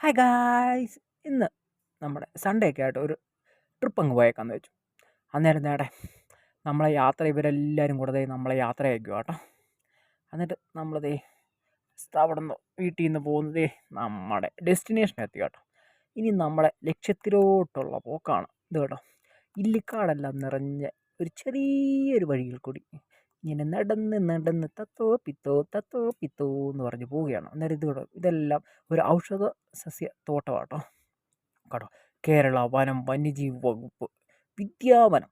Hi guys. ഇന്ന് നമ്മുടെ Sunday ഒക്കെ ആയിട്ട് ഒരു ട്രിപ്പ് അങ്ങ് പോയേക്കാന്ന് വെച്ചു. അന്നേരം നേടെ നമ്മളെ യാത്ര ഇവരെല്ലാവരും കൂടെ നമ്മളെ യാത്ര അയക്കും കേട്ടോ. എന്നിട്ട് നമ്മൾ ദേ അവിടെ നിന്ന് വീട്ടിൽ നിന്ന് പോകുന്നതേ നമ്മുടെ ഡെസ്റ്റിനേഷൻ എത്തി കേട്ടോ. ഇനി നമ്മളെ ലക്ഷ്യത്തിലോട്ടുള്ള പോക്കാണ് ഇത് കേട്ടോ. ഇല്ലിക്കാടെല്ലാം നിറഞ്ഞ ഒരു ചെറിയൊരു വഴിയിൽ കൂടി ഇങ്ങനെ നടന്ന് നടന്ന് തത്തോ പിത്തോ തത്തോ പിത്തോ എന്ന് പറഞ്ഞ് പോവുകയാണ്. അന്നേരം ഇത് ഇതെല്ലാം ഒരു ഔഷധ സസ്യ തോട്ടമാട്ടോ. കേട്ടോ കേരള വനം വന്യജീവി വകുപ്പ് വിദ്യാവനം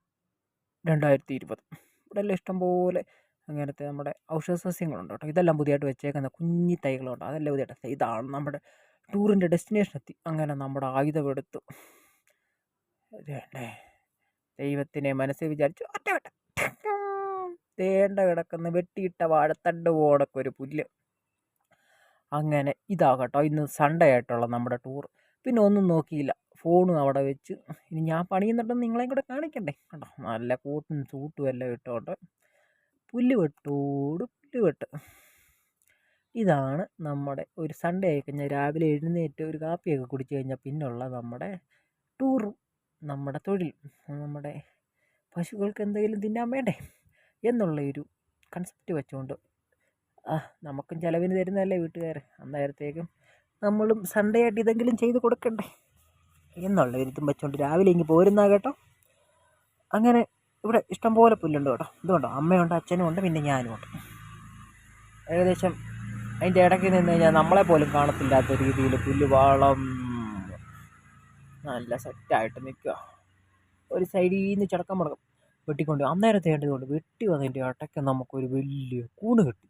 രണ്ടായിരത്തി ഇരുപത് ഇവിടെ എല്ലാം ഇഷ്ടംപോലെ അങ്ങനത്തെ നമ്മുടെ ഔഷധ സസ്യങ്ങളുണ്ട് കേട്ടോ. ഇതെല്ലാം പുതിയതായിട്ട് വെച്ചേക്കുന്ന കുഞ്ഞി തൈകളുണ്ട്. അതെല്ലാം പുതിയതായിട്ട് ഇതാണ് നമ്മുടെ ടൂറിന്റെ ഡെസ്റ്റിനേഷൻ എത്തി അങ്ങനെ നമ്മുടെ ആയുധമെടുത്തു. ദൈവത്തിനെ മനസ്സിൽ വിചാരിച്ചു ഒറ്റ തേണ്ട കിടക്കുന്ന വെട്ടിയിട്ട വാഴത്തണ്ട് പോടൊക്കെ ഒരു പുല്ല്. അങ്ങനെ ഇതാകട്ടോ. ഇന്ന് സൺഡേ ആയിട്ടുള്ള നമ്മുടെ ടൂർ പിന്നെ ഒന്നും നോക്കിയില്ല. ഫോണും അവിടെ വെച്ച് ഇനി ഞാൻ പണിയുന്നുണ്ടെന്ന് നിങ്ങളെയും കൂടെ കാണിക്കണ്ടേ? കേട്ടോ നല്ല കൂട്ടും സൂട്ടും എല്ലാം ഇട്ടുകൊണ്ട് പുല്ല് വെട്ടോട് പുല്ല് വെട്ട്. ഇതാണ് നമ്മുടെ ഒരു സൺഡേ ആയി കഴിഞ്ഞാൽ രാവിലെ എഴുന്നേറ്റ് ഒരു കാപ്പിയൊക്കെ കുടിച്ച് കഴിഞ്ഞാൽ പിന്നുള്ള നമ്മുടെ ടൂറും നമ്മുടെ തൊഴിൽ നമ്മുടെ പശുക്കൾക്ക് എന്തെങ്കിലും തിന്നാൻ വേണ്ടേ? എന്നുള്ള ഒരു കൺസെപ്റ്റ് വെച്ചുകൊണ്ട് നമുക്കും ചിലവിന് തരുന്നതല്ലേ വീട്ടുകാർ അന്നേരത്തേക്കും നമ്മളും സൺഡേ ആയിട്ട് ഇതെങ്കിലും ചെയ്ത് കൊടുക്കണ്ടേ എന്നുള്ള ഒരിതും വെച്ചുകൊണ്ട് രാവിലെ ഇങ്ങ് പോരുന്നാ കേട്ടോ. അങ്ങനെ ഇവിടെ ഇഷ്ടംപോലെ പുല്ലുണ്ട് കേട്ടോ. ഇതുകൊണ്ടോ അമ്മയുണ്ട് അച്ഛനും ഉണ്ട് പിന്നെ ഞാനും ഉണ്ട്. ഏകദേശം അതിന്റെ ഇടയ്ക്ക് നിന്ന് കഴിഞ്ഞാൽ നമ്മളെ പോലും കാണത്തില്ലാത്ത രീതിയിൽ പുല്ല് വളം നല്ല സെറ്റായിട്ട് നിൽക്കുക ഒരു സൈഡിൽ നിന്ന് ചടക്കം മുടക്കം വെട്ടിക്കൊണ്ട് അന്നേരത്തെ തേണ്ടതുകൊണ്ട് വെട്ടി വന്നതിന്റെ അടയ്ക്ക് നമുക്കൊരു വലിയ കൂണ് കിട്ടി.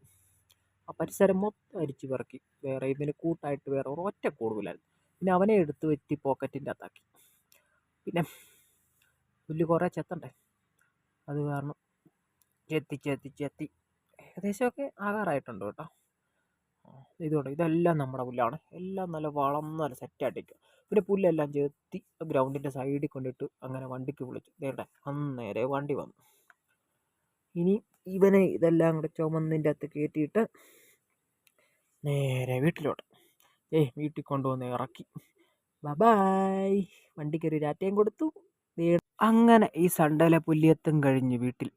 ആ പരിസരം മൊത്തം അരിച്ച് പിറക്കി. വേറെ ഇതിന് കൂട്ടായിട്ട് വേറെ ഒരൊറ്റ കൂടുമില്ലായിരുന്നു പിന്നെ അവനെ എടുത്ത് വെറ്റി പോക്കറ്റിന്റെ അകത്താക്കി. പിന്നെ പുല്ല് കുറേ ചെത്തണ്ടേ? അത് കാരണം ചെത്തി ചെത്തി ചെത്തി. ഏകദേശമൊക്കെ ആകാറായിട്ടുണ്ട് കേട്ടോ. ഇതുകൊണ്ട് ഇതെല്ലാം നമ്മുടെ പുല്ലാണ്. എല്ലാം നല്ല വളം നല്ല സെറ്റായിട്ടിരിക്കുക പിന്നെ പുല്ലെല്ലാം ചേർത്തി ഗ്രൗണ്ടിന്റെ സൈഡിൽ കൊണ്ടിട്ട് അങ്ങനെ വണ്ടിക്ക് വിളിച്ചു. വേണ്ടേ അന്നേരെ വണ്ടി വന്നു. ഇനി ഇവനെ ഇതെല്ലാം കൂടെ ചുമന്നിന്റെ അകത്ത് കയറ്റിയിട്ട് നേരെ വീട്ടിലോട്ട്. ഏയ് വീട്ടിൽ കൊണ്ടുവന്ന് ഇറക്കി. ബബായ് വണ്ടിക്കൊരു രാറ്റയും കൊടുത്തു. അങ്ങനെ ഈ സണ്ടല പുല്ലിയത്തും കഴിഞ്ഞ് വീട്ടിൽ